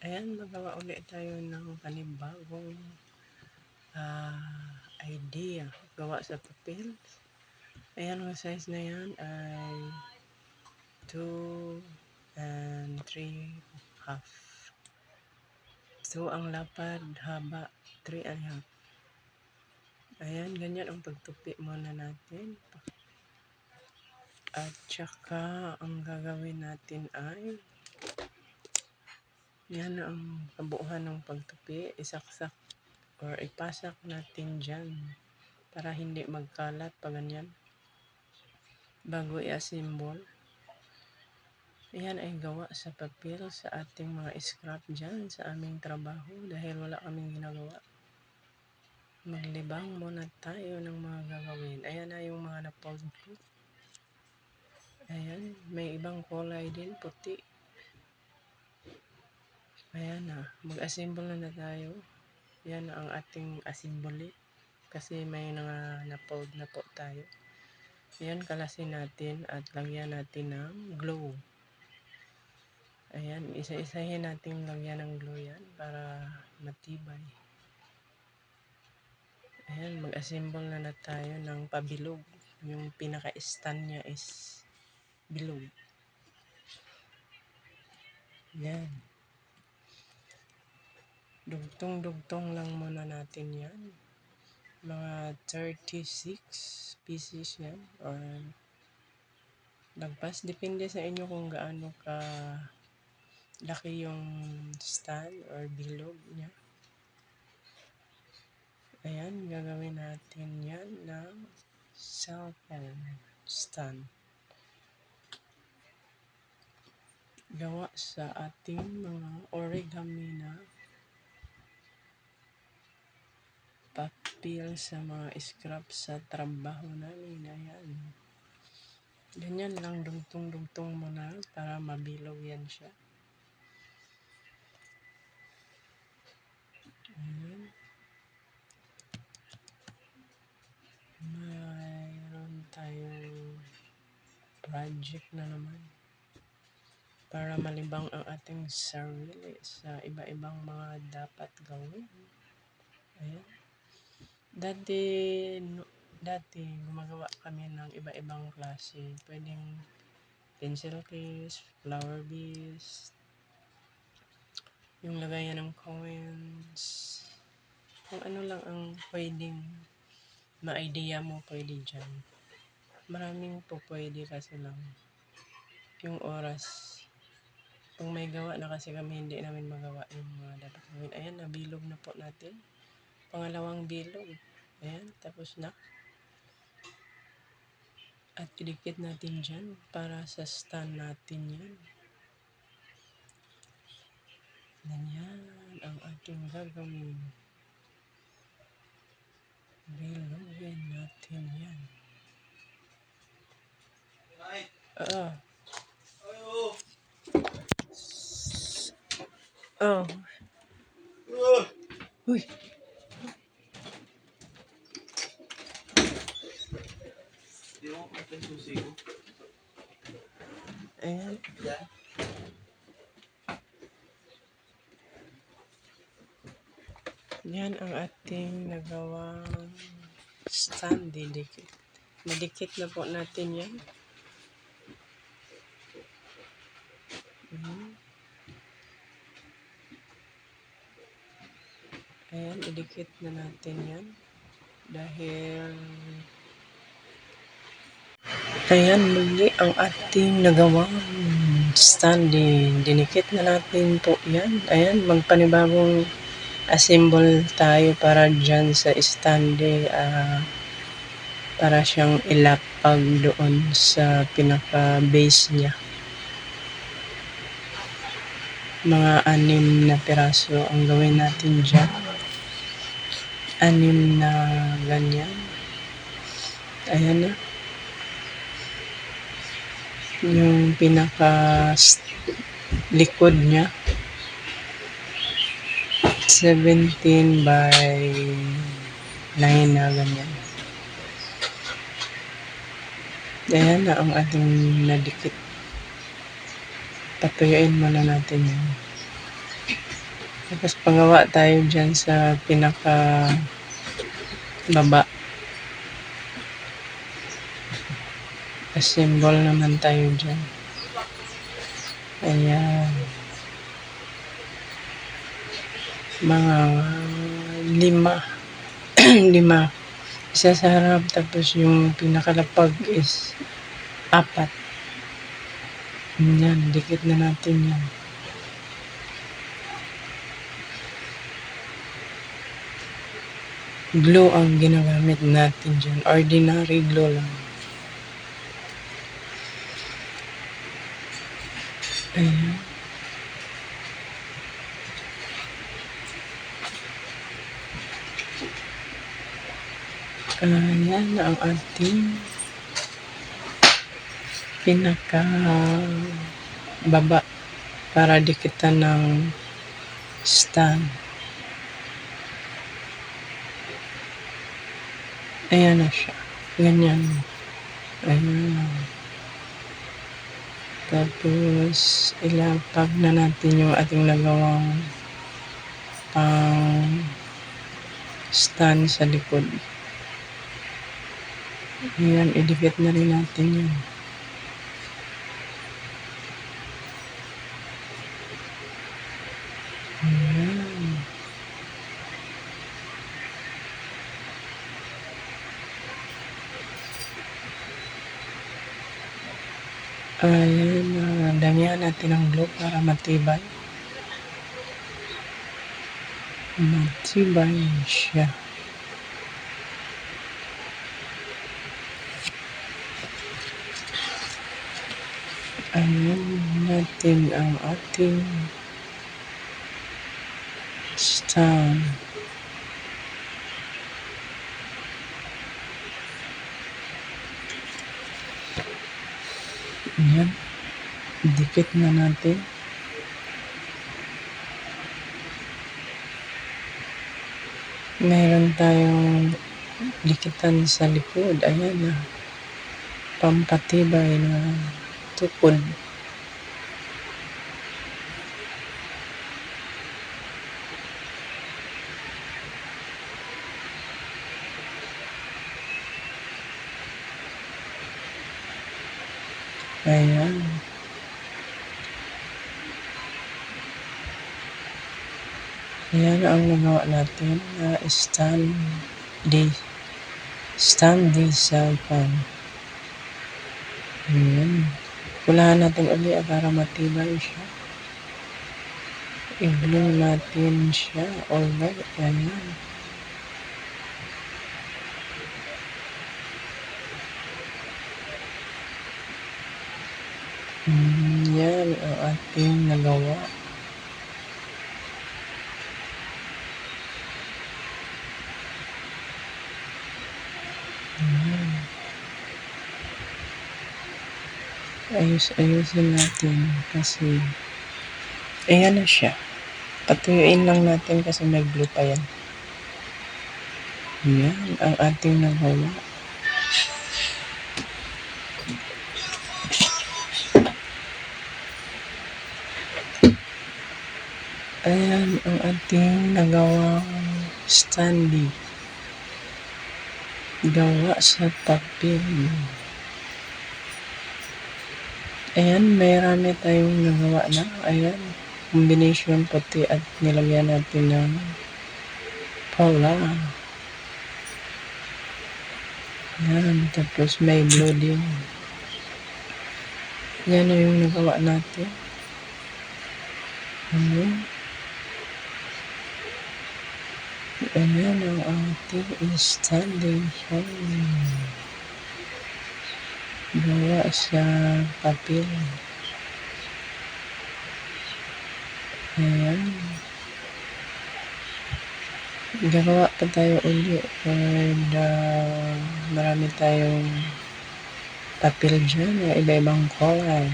Ayan, magawa ulit tayo ng panibagong ah, idea. Gawa sa papel. Ayan, ang size na yan ay 2 and 3 half. So, ang lapad, haba, 3 and half. Ayan, ganyan ang pagtupi muna natin. At saka, ang gagawin natin ay yan ang kabuuhan ng pagtupi. Isaksak or ipasak natin dyan para hindi magkalat pa ganyan. Bago i-assemble. Yan ay gawa sa papel sa ating mga scrap dyan sa aming trabaho dahil wala kaming ginagawa. Maglibang muna tayo ng mga gagawin. Ayan na yung mga na-fold ko. Ayan, may ibang kulay din, puti. Ayan na, mag-assemble na, na tayo. Yan na ang ating assembly. Kasi may mga na-fold na po tayo. Yan, kalasin natin at lagyan natin ng glue. Ayan, isa-isahin natin lagyan ng glue yan para matibay. Ayan, mag-assemble na na tayo ng pabilog. Yung pinaka-stand niya is bilog. Yan. Dugtong-dugtong lang muna natin yan. Mga 36 pieces yan. Or lagpas. Depende sa inyo kung gaano ka laki yung stand or bilog niya. Ayan, gagawin natin yan ng cellphone stand. gawa sa ating mga origami na papel sa mga scrap sa trabaho namin. Ayan. Ganyan lang dugtong-dugtong mo na para mabilog yan siya. Ayan. Mayroon tayong project na naman para malibang ang ating sarili sa iba-ibang mga dapat gawin. Ayan. Dati, dati gumagawa kami ng iba-ibang klase. Pwedeng pencil case, flower beads, yung lagayan ng coins, kung ano lang ang pwedeng ma-idea mo pwede dyan. Maraming po pwede kasi lang yung oras kung may gawa na kasi kami, hindi namin magawa yung mga dapat gawin. Ayan, nabilog na po natin. Pangalawang bilog. Ayan, tapos na. At idikit natin dyan para sa stand natin yan. Ganyan ang ating gagawin. Bilogin natin yan. Oo. Oh. Uy. Di mo kapag susi ko. Ayan. Yan. Yan ang ating nagawang stand didikit. Nadikit na po natin yan. Mhm. Ayan, idikit na natin yan. Dahil Ayan, muli ang ating nagawang standing. Dinikit na natin po yan. Ayan, magpanibagong assemble tayo para dyan sa standing. ah para siyang ilapag doon sa pinaka-base niya. Mga anim na piraso ang gawin natin dyan. Anim na ganyan. Ayan na yung pinaka likod niya 17 by 9 na ganyan ayan na ang ating nadikit patuyuin muna natin yan Tapos pagawa tayo dyan sa pinaka baba. Assemble naman tayo dyan. Ayan. Mga lima. lima. Isa sa harap tapos yung pinakalapag is apat. Yan, dikit na natin yan. Glue ang ginagamit natin dyan. Ordinary glue lang. Ayan. Ayan ang ating pinaka baba para dikitan ng stand. Ayan na siya. Ganyan. Ayan. Tapos, ilapag na natin yung ating nagawang pang stand sa likod. Ayan, idikit na rin natin yan. Ayan. Uh, damihan natin ang glue para matibay. Matibay siya. Ayan natin ang ating stand. Ayan. Dikit na natin. Meron tayong dikitan sa likod. Ayan na. Pampatibay na tukod. Ayan. Ayan ang nagawa natin na stand di stand di cellphone. Ayan. Kulahan natin uli ah, para matibay siya. I-glue natin siya. Alright. Ayan. Mm, yan ang ating nagawa. Ayos-ayusin natin kasi ayan na siya. Patuyuin lang natin kasi may glue pa yan. Yan ang ating nagawa. Ayan ang ating nagawang standee. Gawa sa papel. Ayan, may rami tayong nagawa na. Ayan, combination puti at nilagyan natin ng pala. Ayan, tapos may blue din. Yan na yung nagawa natin. Ayan. Ayan ang ating standing Gawa sa papel. Ayan. Gagawa pa tayo uli. And uh, marami tayong papel dyan na iba-ibang color.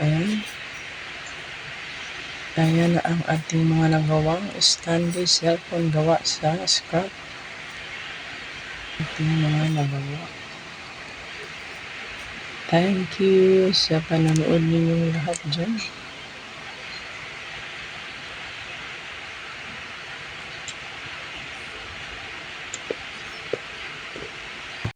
Ayan. Ayan ang ating mga nagawang standee cellphone gawa sa scrap. Ating mga nagawa. Thank you sa panonood ninyong lahat dyan.